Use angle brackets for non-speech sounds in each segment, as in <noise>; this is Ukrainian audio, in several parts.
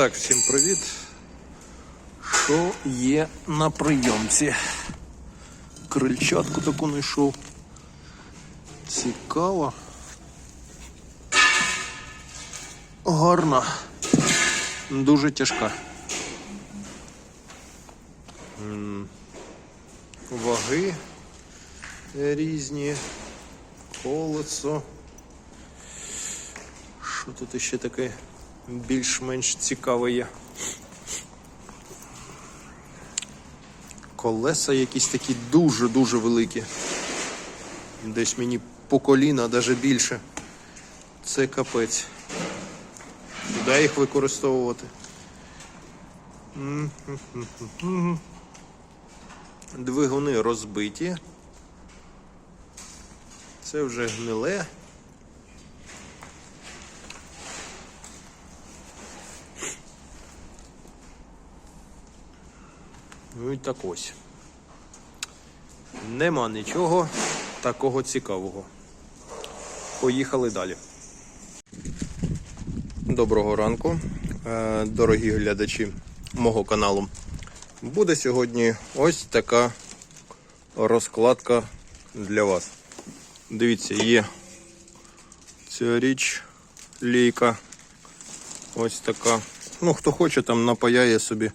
Так, всім привіт. Що є на прийомці? Крильчатку таку знайшов. Цікаво. Гарна. Дуже тяжка. Ваги різні. Колесо. Що тут ще таке більш-менш цікаве є? Колеса якісь такі дуже-дуже великі. Десь мені по коліна, навіть більше. Це капець. Куди їх використовувати? Двигуни розбиті. Це вже гниле. Ну і так ось. Нема нічого такого цікавого. Поїхали далі. Доброго ранку, е, дорогі глядачі мого каналу. Буде сьогодні ось така розкладка для вас. Дивіться, є ця річ, лійка. Ось така. Ну, хто хоче, там напаяє собі.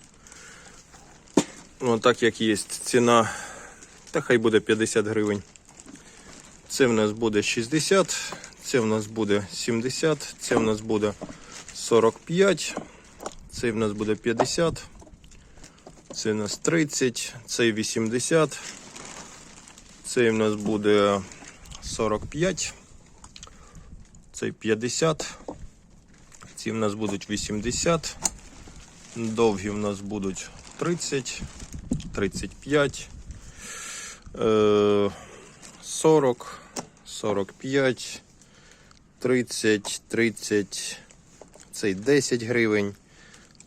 Ну, так як є. Ціна, та хай буде 50 гривень. Це в нас буде 60, це в нас буде 70, це в нас буде 45, це в нас буде 50, це в нас 30, це 80, це в нас буде 45, це 50, ці в нас будуть 80, довгі в нас будуть 30, 35, е, 40, 45, 30, 30, цей 10 гривень.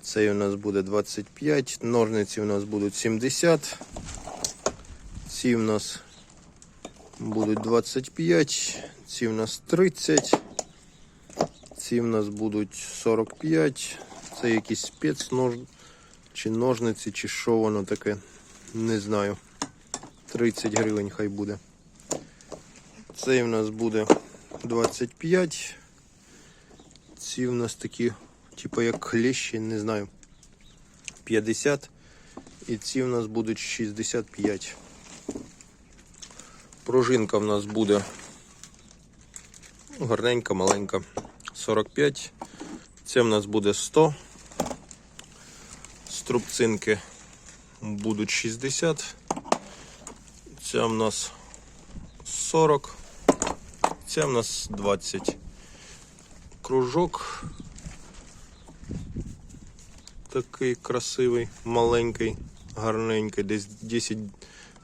Цей у нас буде 25, ножниці у нас будуть 70. Ці у нас будуть 25, ці у нас 30. Ці у нас будуть 45. Це якийсь спецнож чи ножниці, чи що воно таке. Не знаю. 30 гривень хай буде. Цей в нас буде 25. Ці в нас такі, типу як клещі, не знаю. 50. І ці в нас будуть 65. Пружинка в нас буде ну, гарненька, маленька. 45. Це в нас буде 100. Струбцинки будуть 60. Ця в нас 40. Ця в нас 20. Кружок. Такий красивий, маленький, гарненький, десь 10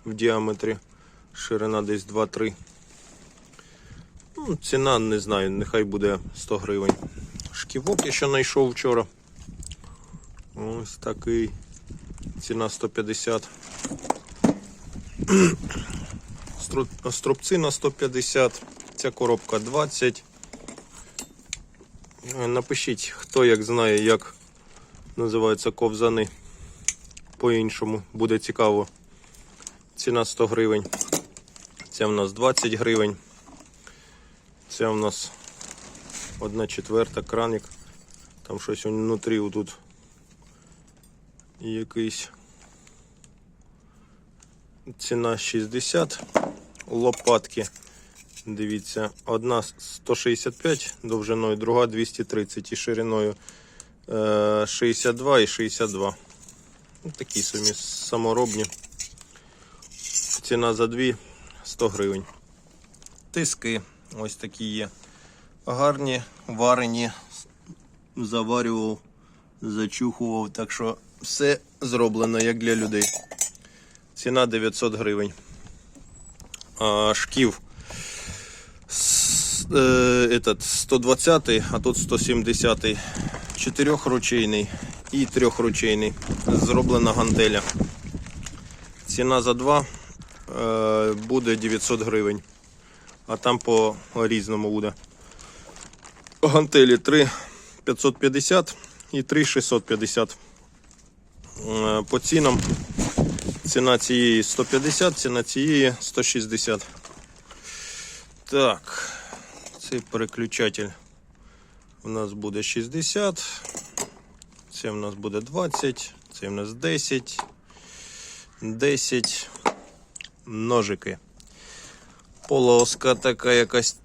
в діаметрі, ширина десь 2-3. Ну, ціна не знаю, нехай буде 100 гривень. Шківок я ще знайшов вчора. Ось такий. Ціна 150. Стру- Струбці на 150. Ця коробка 20. Е, Напишіть, хто як знає, як називаються ковзани. По-іншому буде цікаво. Ціна 100 гривень. Це в нас 20 гривень. Це в нас одна четверта краник. Там щось внутрі отут якийсь. Ціна 60. Лопатки. Дивіться, одна 165 довжиною, друга 230 і шириною е, 62 і 62. Ну, Такі самі саморобні. Ціна за дві 100 гривень. Тиски ось такі є. Гарні, варені, заварював, зачухував, так що все зроблено як для людей. Ціна 900 гривень. Шків е, этот 120, а тут 170. Чотирьохручейний і трьохручейний. Зроблена гантеля. Ціна за два е, буде 900 гривень. А там по різному буде. Гантелі 3 550 і 3650. Е, По цінам ціна цієї 150, ціна цієї 160. Так, цей переключатель у нас буде 60. Це в нас буде 20, це в нас 10, 10 ножики. Полоска така якась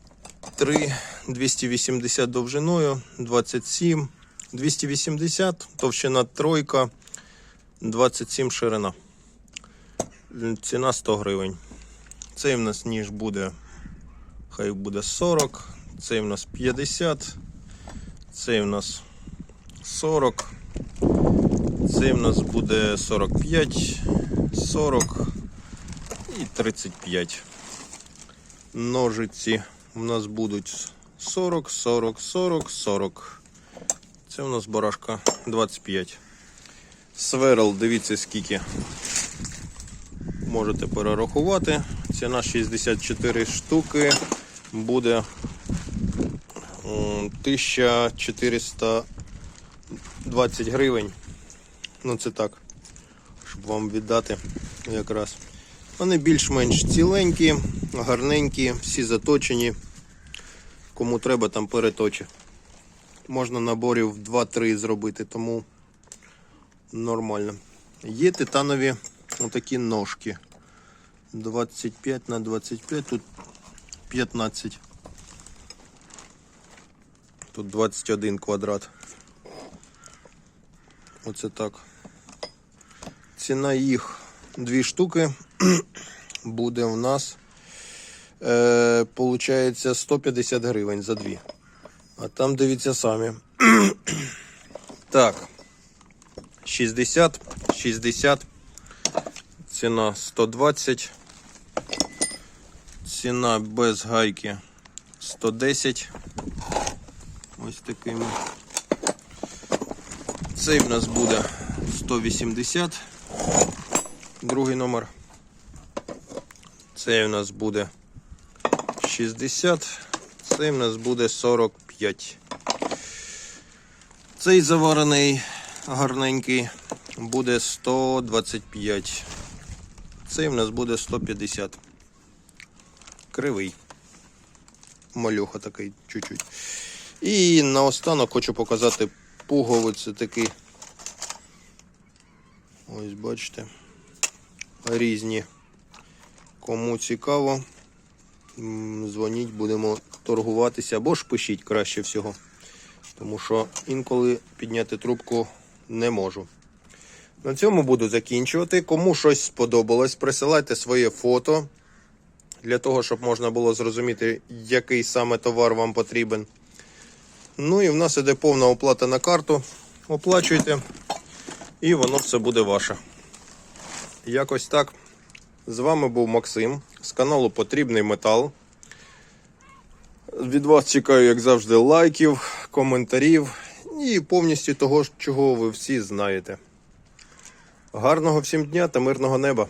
3, 280 довжиною, 27, 280, товщина тройка, 27 ширина. Ціна 100 гривень. Цей в нас ніж буде, хай буде 40, цей в нас 50, цей в нас 40, цей в нас буде 45, 40 і 35. Ножиці у нас будуть 40, 40, 40, 40. Це у нас барашка 25. Сверл, дивіться скільки. Можете перерахувати. Ціна 64 штуки буде 1420 гривень. Ну це так, щоб вам віддати якраз. Вони більш-менш ціленькі, гарненькі, всі заточені. Кому треба, там переточі. Можна наборів 2-3 зробити, тому нормально. Є титанові отакі ножки. 25 на 25, тут 15. Тут 21 квадрат. Оце так. Ціна їх дві штуки <clears throat> буде у нас е, получається 150 гривень за дві. А там дивіться самі. <clears throat> так. 60, 60. Ціна 120. Ціна без гайки 110. Ось такими. Цей в нас буде 180. Другий номер. Цей у нас буде 60. Цей у нас буде 45. Цей заварений гарненький буде 125. Цей у нас буде 150. Кривий. Малюха такий чуть-чуть. І наостанок хочу показати пуговиці такий. Ось бачите. Різні. Кому цікаво, дзвоніть, будемо торгуватися або ж пишіть краще всього. Тому що інколи підняти трубку не можу. На цьому буду закінчувати. Кому щось сподобалось, присилайте своє фото для того, щоб можна було зрозуміти, який саме товар вам потрібен. Ну і в нас іде повна оплата на карту. Оплачуйте, і воно все буде ваше. Якось так. З вами був Максим з каналу Потрібний Метал. Від вас чекаю, як завжди, лайків, коментарів і повністю того, чого ви всі знаєте. Гарного всім дня та мирного неба!